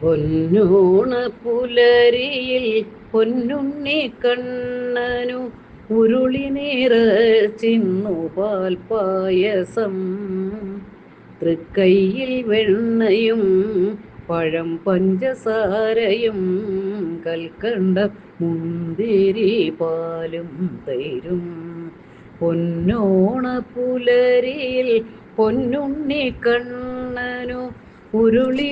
പൊന്നൂണ പുലരിയിൽ പൊന്നുണ്ണി കണ്ണനു ഉരുളി പാൽ പായസം. തൃക്കൈയിൽ വെണ്ണയും പഴം പഞ്ചസാരയും കൽക്കണ്ട മുന്തിരി പാലും തൈരും. പൊന്നോണ പുലരിയിൽ പൊന്നുണ്ണി കണ്ണനു ഉരുളി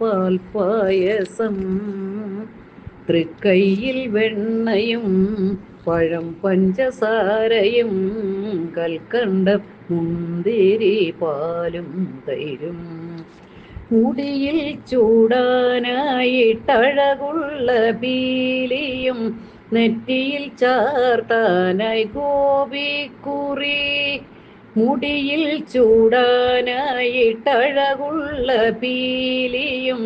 പാൽ പായസം. തൃക്കൈയിൽ വെണ്ണയും പഴം പഞ്ചസാരയും കൽക്കണ്ട മുന്തിരി പാലും തൈരും. മുടിയിൽ ചൂടാനായിട്ടഴകുള്ള പീലിയും നെറ്റിയിൽ ചാർത്താനായി ഗോപിക്കുറി മുടിയിൽ ചൂടാനായിട്ടഴകുള്ള പീലിയും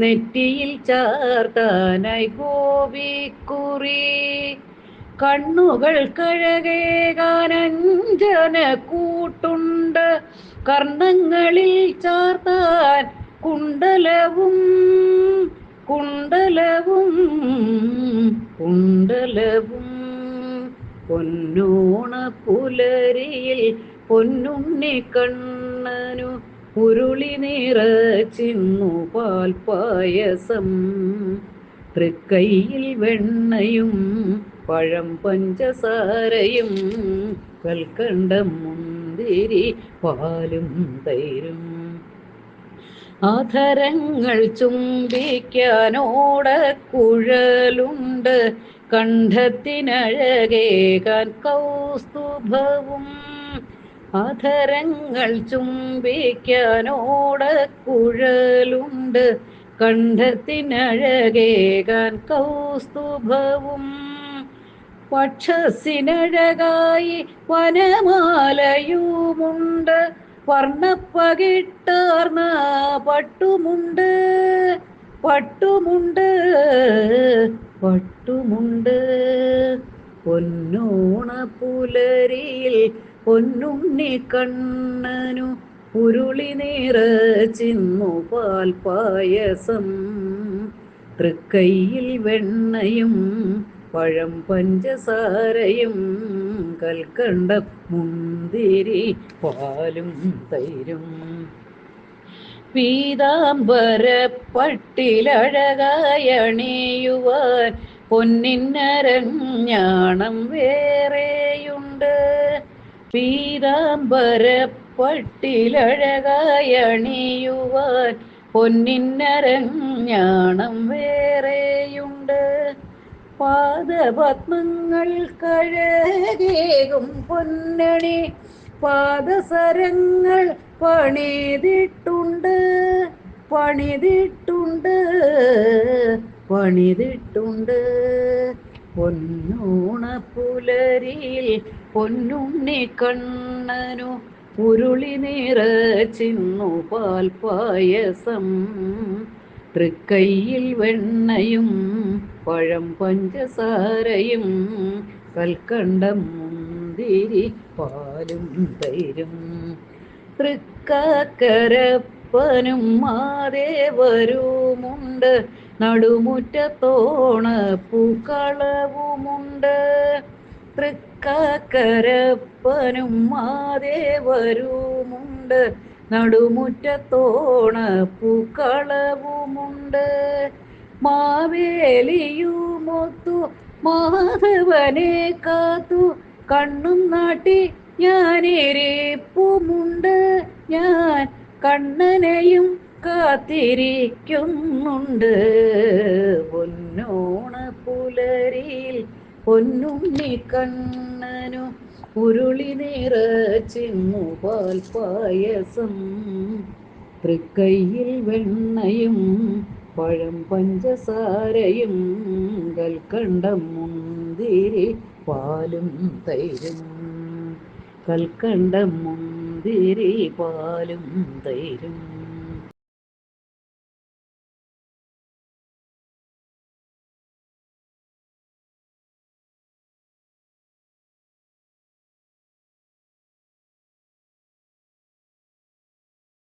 നെറ്റിയിൽ ചാർത്താനായി ഗോപിക്കുറി. കണ്ണുകൾ കഴകേകാനഞ്ജന കൂട്ടുണ്ട്. കർണങ്ങളിൽ ചാർത്താൻ കുണ്ടലവും കുണ്ടലവും കുണ്ടലവും പൊന്നോണ പുലരിയിൽ പൊന്നുണ്ണി കണ്ണനു ഉരുളി നിറച്ചിന്നു പാൽപായസം തൃക്കൈയിൽ വെണ്ണയും പഴം പഞ്ചസാരയും കൽക്കണ്ടം മുന്തിരി പാലും തൈരും. ആധരങ്ങൾ ചുംബിക്കാനോടക്കുഴലുണ്ട് കണ്ഠത്തിനഴകേകാൻ കൗസ്തുഭവും. അധരങ്ങൾ ചുംബിക്കാനോടക്കുഴലുണ്ട് കണ്ഠത്തിനഴകേകാൻ കൗസ്തുഭവും. പക്ഷസിനഴകായി വനമാലയുമുണ്ട്. വർണപ്പകിട്ടാർന്ന പട്ടുമുണ്ട്. പട്ടുമുണ്ട് പട്ടുമുണ്ട്. പൊന്നോണ പുലരിയിൽ പൊന്നുണ്ണി കണ്ണനു ഉരുളി നിറച്ചിന്നു പായസം. തൃക്കൈയിൽ വെണ്ണയും പഴം പഞ്ചസാരയും കൽക്കണ്ട മുന്തിരി പാലും തൈരും. പീതാംബര പട്ടിലഴകായണിയുവാൻ പൊന്നിന്നരഞ്ഞാണം വേറെയുണ്ട്. പീതാംബര പട്ടിലഴകായണിയുവാൻ പൊന്നിന്നരഞ്ഞാണം വേറെയുണ്ട്. പാദപത്മങ്ങൾ കഴകേകും പൊന്നണി പാദസരങ്ങൾ പണിതിട്ടുണ്ട് പണിതിട്ടുണ്ട് പണിതിട്ടുണ്ട്. പൊന്നൂണ പുലരിയിൽ പൊന്നുണ്ണി കണ്ണനു ഉരുളി പാൽ പായസം. തൃക്കൈയിൽ വെണ്ണയും പഴം പഞ്ചസാരയും കൽക്കണ്ടം മുന്തിരി പാലും തൈരും. തൃക്കാക്കരപ്പനും മാതേവരുമുണ്ട് നടുമുറ്റത്തോണ പൂക്കളവുമുണ്ട് തൃക്കരപ്പനും മാതേവരുമുണ്ട് നടുമുറ്റത്തോണ പൂക്കളവുമുണ്ട്. മാവേലിയുമൊത്തു മാധവനെ കാത്തു. കണ്ണും നാട്ടി ഞാനിരിപ്പുമുണ്ട്. ഞാൻ കണ്ണനെയും കാത്തിരിക്കുന്നുണ്ട്. പൊന്നോണ പുലരിയിൽ പൊന്നുണ്ണി കണ്ണനു ഉരുളി നിറച്ചിങ്ങു പാൽ പായസം. തൃക്കൈയിൽ വെണ്ണയും പഴം പഞ്ചസാരയും കൽക്കണ്ടം മുന്തിരി പാലും തൈരും. കൽക്കണ്ടം മുന്തിരി പാലും തൈരും.